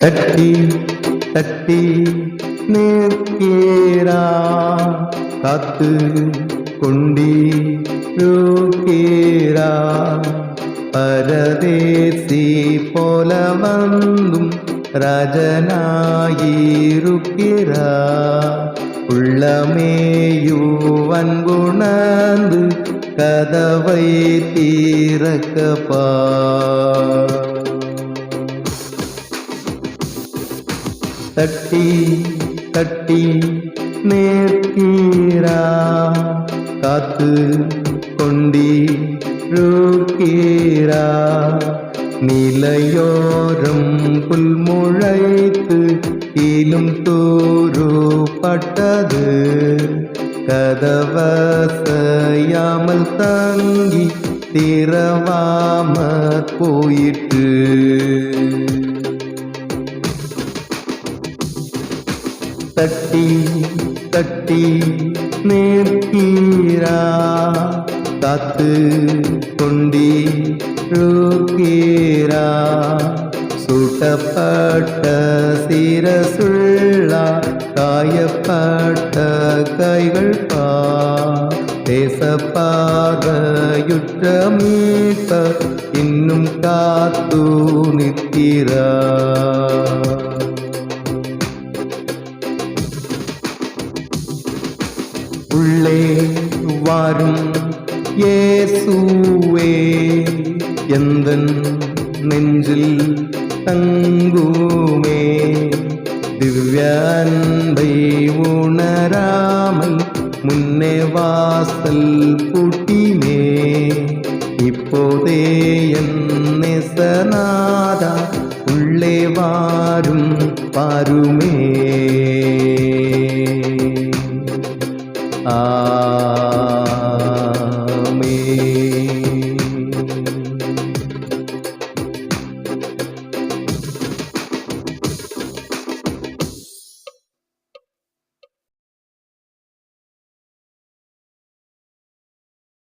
தட்டி தட்டி நிற்கிறா காத்து கொண்டி ரூக்கிறா. பரதேசி போல வந்தும் ராஜனாயிருக்கிறா உள்ளமேயுவன் குணந்து கதவை தீரக்கப்பா தட்டி தட்டி நேர்கீரா காத்து கொண்டி ரூக்கீரா நிலையோரம் புல்முளைத்து கீழும் தூரு பட்டது கதவசையாமல் தங்கி திரவாமற் போயிற்று. தட்டி தட்டி நேர்கீரா காத்து கொண்டி ரூக்கீரா. சுட்டப்பட்ட சீரசுள்ளா காயப்பட்ட கைகள் பா. தேசப்பாதையுற்ற மீட்ப இன்னும் காத்து நிற்கிறா. உள்ளே வாரும் இயேசுவே. எந்த நெஞ்சில் தங்குமே? திவ்ய அன்பை உணராமல் முன்னே வாசல் பூட்டினே. இப்போதே என் நெசநாதா உள்ளே வாரும் பாருமே. Ah.